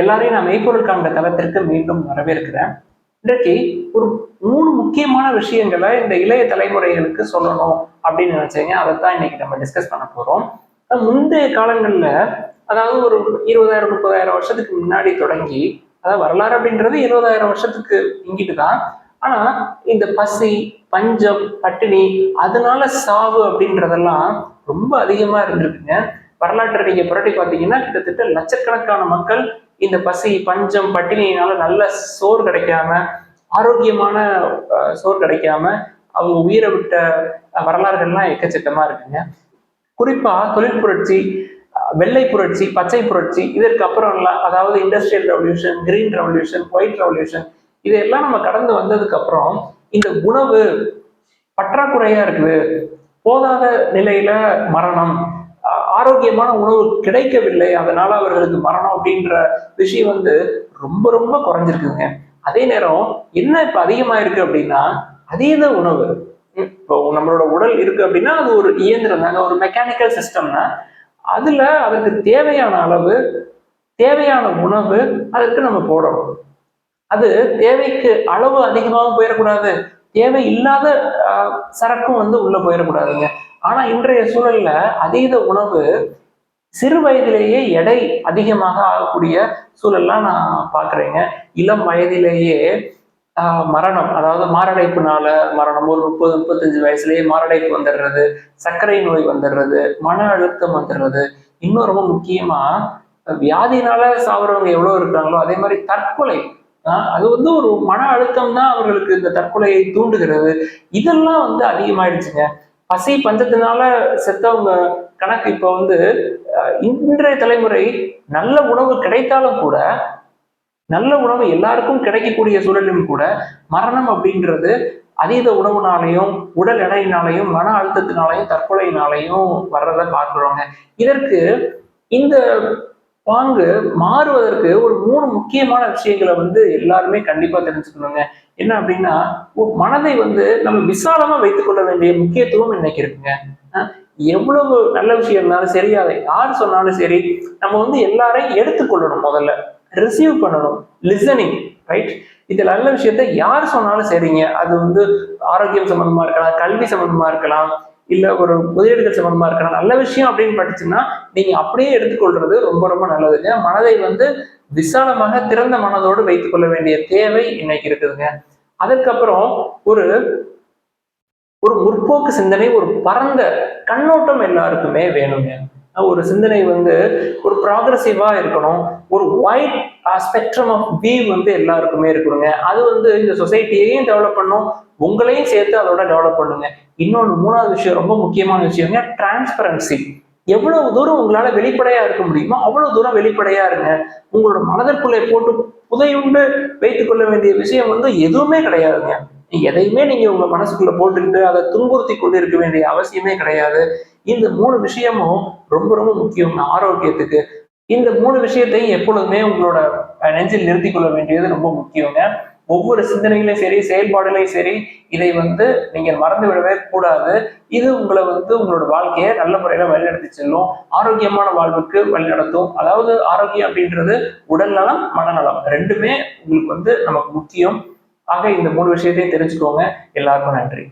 எல்லாரையும் நான் மெய்ப்பொருள் காண்க தளத்திற்கு மீண்டும் வரவேற்கிறேன். இன்றைக்கு ஒரு மூணு முக்கியமான விஷயங்களை இந்த இளைய தலைமுறைகளுக்கு சொல்லணும் அப்படின்னு நினைச்சீங்க. அதைத்தான் இன்னைக்கு நம்ம டிஸ்கஸ் பண்ண போறோம். முந்தைய காலங்கள்ல அதாவது ஒரு இருபதாயிரம் முப்பதாயிரம் வருஷத்துக்கு முன்னாடி தொடங்கி அதாவது வரலாறு அப்படின்றது இருபதாயிரம் வருஷத்துக்கு இங்கிட்டு தான். ஆனா இந்த பசி பஞ்சம் பட்டினி அதனால சாவு அப்படின்றதெல்லாம் ரொம்ப அதிகமா இருந்திருக்குங்க. வரலாற்றை நீங்க புரட்டி பார்த்தீங்கன்னா கிட்டத்தட்ட லட்சக்கணக்கான மக்கள் இந்த பசி பஞ்சம் பட்டினியினால நல்ல சோறு கிடைக்காம ஆரோக்கியமான சோறு கிடைக்காம அவங்க உயிரை விட்ட வரலாறுகள்லாம் எக்கச்சக்கமா இருக்குங்க. குறிப்பா தொழில் புரட்சி வெள்ளை புரட்சி பச்சை புரட்சி இதற்கு அப்புறம்லாம் அதாவது industrial revolution green revolution white revolution இதையெல்லாம் நம்ம கடந்து வந்ததுக்கு அப்புறம் இந்த உணவு பற்றாக்குறையா இருக்குது. போதாத நிலையில மரணம். ஆரோக்கியமான உணவு கிடைக்கவில்லை அதனால அவர்களுக்கு மரணம் அப்படின்ற விஷயம் வந்து ரொம்ப ரொம்ப குறைஞ்சிருக்குங்க. அதே நேரம் என்ன இப்ப அதிகமா இருக்கு அப்படின்னா அதீத உணவு. இப்போ நம்மளோட உடல் இருக்கு அப்படின்னா அது ஒரு இயந்திரம் தாங்க ஒரு மெக்கானிக்கல் சிஸ்டம்னா அதுல அதுக்கு தேவையான அளவு தேவையான உணவு அதற்கு நம்ம போடணும். அது தேவைக்கு அளவு அதிகமாகவும் போயிடக்கூடாது. தேவை இல்லாத ஆஹ், சரக்கும் வந்து உள்ள போயிடக்கூடாதுங்க. ஆனா இன்றைய சூழல்ல அதீத உணவு சிறு வயதிலேயே எடை அதிகமாக ஆகக்கூடிய சூழல்லாம் நான் பாக்குறேங்க. இளம் வயதிலேயே ஆஹ், மரணம் அதாவது மாரடைப்புனால மரணம் ஒரு முப்பது முப்பத்தஞ்சு வயசுலயே மாரடைப்பு வந்துடுறது சர்க்கரை நோய் வந்துடுறது மன அழுத்தம் வந்துடுறது இன்னும் ரொம்ப முக்கியமா வியாதினால சாவறவங்க எவ்வளவு இருக்காங்களோ அதே மாதிரி தற்கொலை ஆஹ் அது வந்து ஒரு மன அழுத்தம் தான் அவர்களுக்கு இந்த தற்கொலையை தூண்டுகிறது. இதெல்லாம் வந்து அதிகமாயிடுச்சுங்க. பசி பஞ்சத்தினால செத்தவங்க கணக்கு இப்போ வந்து இன்றைய தலைமுறை நல்ல உணவு கிடைத்தாலும் கூட நல்ல உணவு எல்லாருக்கும் கிடைக்கக்கூடிய சூழலிலும் கூட மரணம் அப்படின்றது அதீத உணவுனாலையும் உடல் எடையினாலையும் மன அழுத்தத்தினாலையும் தற்கொலையினாலையும் வர்றதை பார்க்குறோங்க. இதற்கு இந்த பாங்கு மாறுவதற்கு ஒரு மூணு முக்கியமான விஷயங்களை வந்து எல்லாருமே கண்டிப்பா தெரிஞ்சுக்கணுங்க. என்ன அப்படின்னா மனதை வந்து நம்ம விசாலமா வைத்துக் கொள்ள வேண்டிய முக்கியத்துவம் இன்னைக்கு இருக்குங்க. எவ்வளவு நல்ல விஷயம் இருந்தாலும் சரி அதை யார் சொன்னாலும் சரி நம்ம வந்து எல்லாரையும் எடுத்துக்கொள்ளணும் முதல்ல. ரிசீவ் பண்ணணும். லிசனிங் ரைட் இது நல்ல விஷயத்த யார் சொன்னாலும் சரிங்க. அது வந்து ஆரோக்கியம் சம்பந்தமா இருக்கலாம் கல்வி சம்பந்தமா இருக்கலாம் இல்ல ஒரு முதலீடுகள் சம்பந்தமா இருக்கிற நல்ல விஷயம் அப்படின்னு படிச்சுன்னா நீங்க அப்படியே எடுத்துக்கொள்றது ரொம்ப ரொம்ப நல்லதுங்க மனதை வந்து விசாலமாக திறந்த மனதோடு வைத்துக் கொள்ள வேண்டிய தேவை இன்னைக்கு இருக்குதுங்க. அதுக்கப்புறம் ஒரு ஒரு முற்போக்கு சிந்தனை ஒரு பரந்த கண்ணோட்டம் எல்லாருக்குமே வேணுங்க. ஒரு சிந்தனை வந்து ஒரு ப்ராக்ரஸிவா இருக்கணும். ஒரு ஒயிட் ஸ்பெக்ட்ரம் ஆஃப் வியூ வந்து எல்லாருக்குமே இருக்கணுங்க. அது வந்து இந்த சொசைட்டியையும் டெவலப் பண்ணும். உங்களையும் சேர்த்து அதோட டெவலப் பண்ணுங்க. இன்னொன்று மூணாவது விஷயம் ரொம்ப முக்கியமான விஷயங்க டிரான்ஸ்பரன்சி எவ்வளவு தூரம் உங்களால வெளிப்படையா இருக்க முடியுமோ அவ்வளவு தூரம் வெளிப்படையா இருங்க. உங்களோட மனதிற்குள்ளே போட்டு புதையுண்டு வைத்துக் கொள்ள வேண்டிய விஷயம் வந்து எதுவுமே கிடையாதுங்க. எதையுமே நீங்க உங்க மனசுக்குள்ள போட்டுக்கிட்டு அதை துன்புறுத்தி கொண்டு இருக்க வேண்டிய அவசியமே கிடையாது. இந்த மூணு விஷயமும் ரொம்ப ரொம்ப முக்கியம் ஆரோக்கியத்துக்கு. இந்த மூணு விஷயத்தையும் எப்பொழுதுமே உங்களோட அஹ், நெஞ்சில் நிறுத்திக் கொள்ள வேண்டியது ரொம்ப முக்கியங்க. ஒவ்வொரு சிந்தனையிலையும் சரி செயல்பாடுலையும் சரி இதை வந்து நீங்கள் மறந்து விடவே கூடாது. இது உங்களை வந்து உங்களோட வாழ்க்கையை நல்ல முறையில வழிநடத்தி செல்லும். ஆரோக்கியமான வாழ்வுக்கு வழிநடத்தும். அதாவது ஆரோக்கியம் அப்படின்றது உடல் நலம் மனநலம் ரெண்டுமே உங்களுக்கு வந்து நமக்கு முக்கியம். ஆக இந்த மூணு விஷயத்தையும் தெரிஞ்சுக்கோங்க. எல்லாருக்கும் நன்றி.